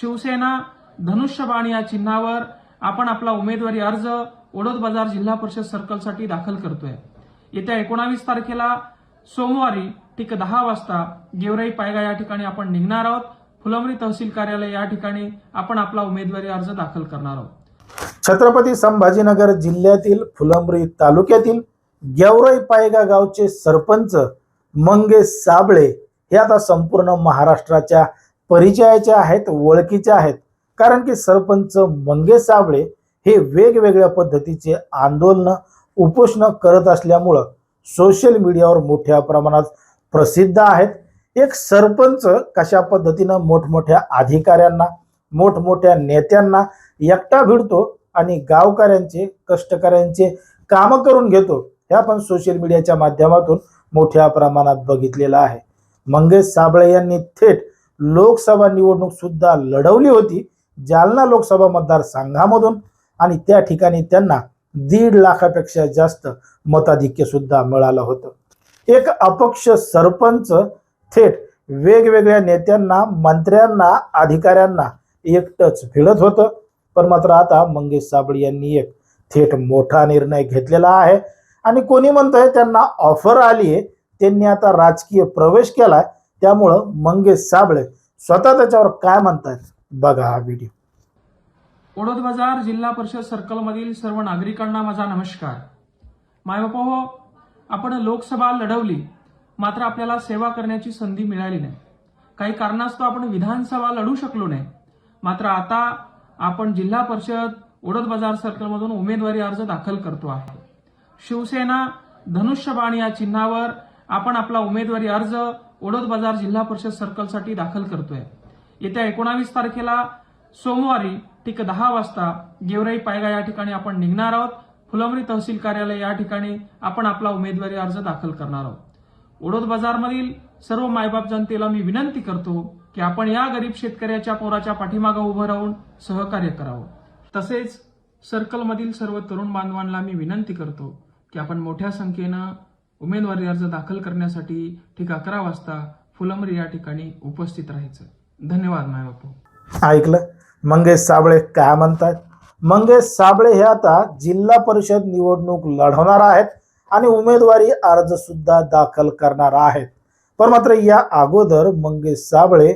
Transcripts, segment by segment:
शिवसेना धनुष्यबाण या चिन्हावर आपण आपला उमेदवारी अर्ज ओढत बाजार जिल्हा परिषद सर्कलसाठी दाखल करतोय. येत्या एकोणावीस तारखेला सोमवारी ठीक दहा वाजता गेवराई पायगा या ठिकाणी आपण निघणार आहोत. फुलंब्री तहसील कार्यालय या ठिकाणी आपण आपला उमेदवारी अर्ज दाखल करणार आहोत. छत्रपती संभाजीनगर जिल्ह्यातील फुलंब्री तालुक्यातील गेवराई पायगा गावचे सरपंच मंगेश साबळे हे आता संपूर्ण महाराष्ट्राच्या परिचयाचे आहेत ओळखीचे आहेत. कारण की सरपंच मंगेश साबळे हे वेगवेगळ्या पद्धतीचे आंदोलन उपोषण करत असल्यामुळं सोशल मीडियावर मोठ्या प्रमाणात प्रसिद्ध आहेत. एक सरपंच कशा पद्धतीनं मोठमोठ्या अधिकाऱ्यांना मोठमोठ्या नेत्यांना एकटा भिडतो आणि गावकऱ्यांचे कष्टकऱ्यांचे कामं करून घेतो हे आपण सोशल मीडियाच्या माध्यमातून मोठ्या प्रमाणात बघितलेलं आहे. मंगेश साबळे यांनी थेट लोकसभा निवडणूक सुद्धा लढवली होती जालना लोकसभा मतदारसंघामधून. आणि त्या ठिकाणी त्यांना दीड लाखापेक्षा जास्त मताधिक्य सुद्धा मिळालं होतं. एक अपक्ष सरपंच थेट वेगवेगळ्या नेत्यांना मंत्र्यांना अधिकाऱ्यांना एकटंच भिडत होतं. पण मात्र आता मंगेश साबळे यांनी एक थेट मोठा निर्णय घेतलेला आहे. आणि कोणी म्हणतंय त्यांना ऑफर आली आहे त्यांनी आता राजकीय प्रवेश केलाय. त्यामुळं मंगेश साबळे स्वतः त्याच्यावर काय म्हणतात बघा हा व्हिडिओ ओढत बाजार जिल्हा परिषद सर्कलमधील सर्व नागरिकांना माझा नमस्कार. मायबापा हो आपण लोकसभा लढवली मात्र आपल्याला सेवा करण्याची संधी मिळाली नाही. काही कारणास्तव आपण विधानसभा लढू शकलो नाही. मात्र आता आपण जिल्हा परिषद ओढत बाजार सर्कलमधून उमेदवारी अर्ज दाखल करतो आहे. शिवसेना धनुष्यबाण या चिन्हावर आपण आपला उमेदवारी अर्ज ओढत बाजार जिल्हा परिषद सर्कलसाठी दाखल करतोय. येत्या एकोणावीस तारखेला सोमवारी ठीक दहा वाजता गेवराई पायगा या ठिकाणी आपण निघणार आहोत. फुलंब्री तहसील कार्यालय या ठिकाणी आपण आपला उमेदवारी अर्ज दाखल करणार आहोत. ओढत बाजारमधील सर्व मायबाप जनतेला मी विनंती करतो की आपण या गरीब शेतकऱ्याच्या पोराच्या पाठीमागं उभं राहून सहकार्य करावं. तसेच सर्कलमधील सर्व तरुण बांधवांना मी विनंती करतो की आपण मोठ्या संख्येनं उमेदवारी अर्ज दाखल करण्यासाठी ठीक अकरा वाजता फुलंबरी या ठिकाणी उपस्थित राहायचं. धन्यवाद मायबापू ऐकलं? मंगेश साबळे काय म्हणतात मंगेश साबळे हे आता जिल्हा परिषद निवडणूक लढवणार आहेत आणि उमेदवारी अर्ज सुद्धा दाखल करणार आहेत. पण मात्र या अगोदर मंगेश साबळे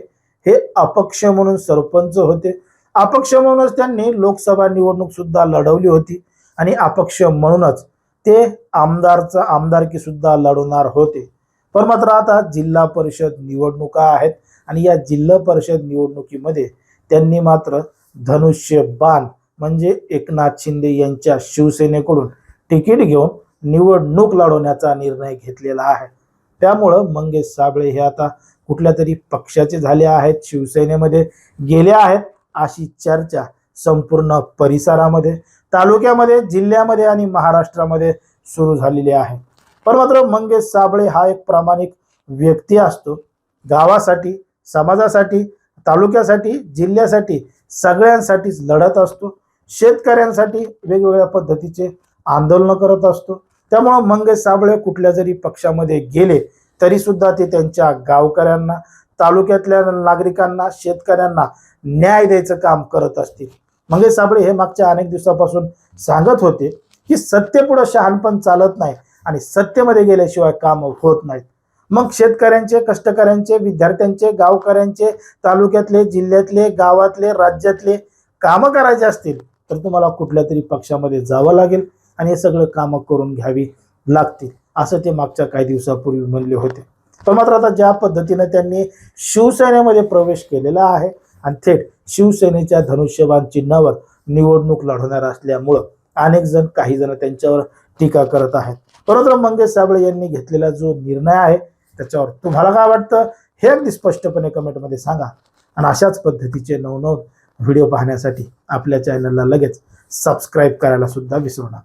हे अपक्ष म्हणून सरपंच होते. अपक्ष म्हणूनच त्यांनी लोकसभा निवडणूक सुद्धा लढवली होती आणि अपक्ष म्हणूनच ते आमदारचं आमदारकी सुद्धा लढवणार होते. पण मात्र आता जिल्हा परिषद निवडणुका आहेत आणि या जिल्हा परिषद निवडणुकीमध्ये त्यांनी मात्र धनुष्य बाण म्हणजे एकनाथ शिंदे यांच्या शिवसेनेकडून तिकीट घेऊन निवडणूक लढवण्याचा निर्णय घेतलेला आहे. त्यामुळं मंगेश साबळे हे आता कुठल्या तरी पक्षाचे झाले आहेत शिवसेनेमध्ये गेले आहेत अशी चर्चा संपूर्ण परिसरामध्ये तालुक्यामध्ये जिल्ह्यामध्ये आणि महाराष्ट्रामध्ये सुरू झालेली आहे. पण मात्र मंगेश साबळे हा एक प्रामाणिक व्यक्ती असतो. गावासाठी समाजासाठी तालुक्यासाठी जिल्ह्यासाठी सगळ्यांसाठीच लढत असतो. शेतकऱ्यांसाठी वेगवेगळ्या पद्धतीचे आंदोलन करत असतो. त्यामुळं मंगेश साबळे कुठल्या जरी पक्षामध्ये गेले तरी सुद्धा ते त्यांच्या गावकऱ्यांना तालुक्यातल्या नागरिकांना शेतकऱ्यांना न्याय द्यायचं काम करत असतील. मंगेश साबळे हे मागच्या अनेक दिवसापासून सांगत होते की सत्य पुढं शहाणपण चालत नाही आणि सत्तेमध्ये गेल्याशिवाय काम होत नाहीत. मग शेतकऱ्यांचे कष्टकऱ्यांचे विद्यार्थ्यांचे गावकऱ्यांचे तालुक्यातले जिल्ह्यातले गावातले राज्यातले कामं करायचे असतील तर तुम्हाला कुठल्या तरी पक्षामध्ये जावं लागेल आणि हे सगळं कामं करून घ्यावी लागतील असं ते मागच्या काही दिवसापूर्वी म्हणले होते. पण मात्र आता ज्या पद्धतीनं त्यांनी शिवसेनेमध्ये प्रवेश केलेला आहे आणि थेट शिवसेनेच्या धनुष्यबाण चिन्हावर निवडणूक लढवणार असल्यामुळं अनेक जण काही जण त्यांच्यावर टीका करत आहेत. परंतु मंगेश साबळे यांनी घेतलेला जो निर्णय आहे त्याच्यावर तुम्हाला काय वाटतं? हे अगदी स्पष्टपणे कमेंटमध्ये सांगा. आणि अशाच पद्धतीचे नवनव व्हिडिओ पाहण्यासाठी आपल्या चॅनलला लगेच सबस्क्राईब करायला सुद्धा विसरू नका.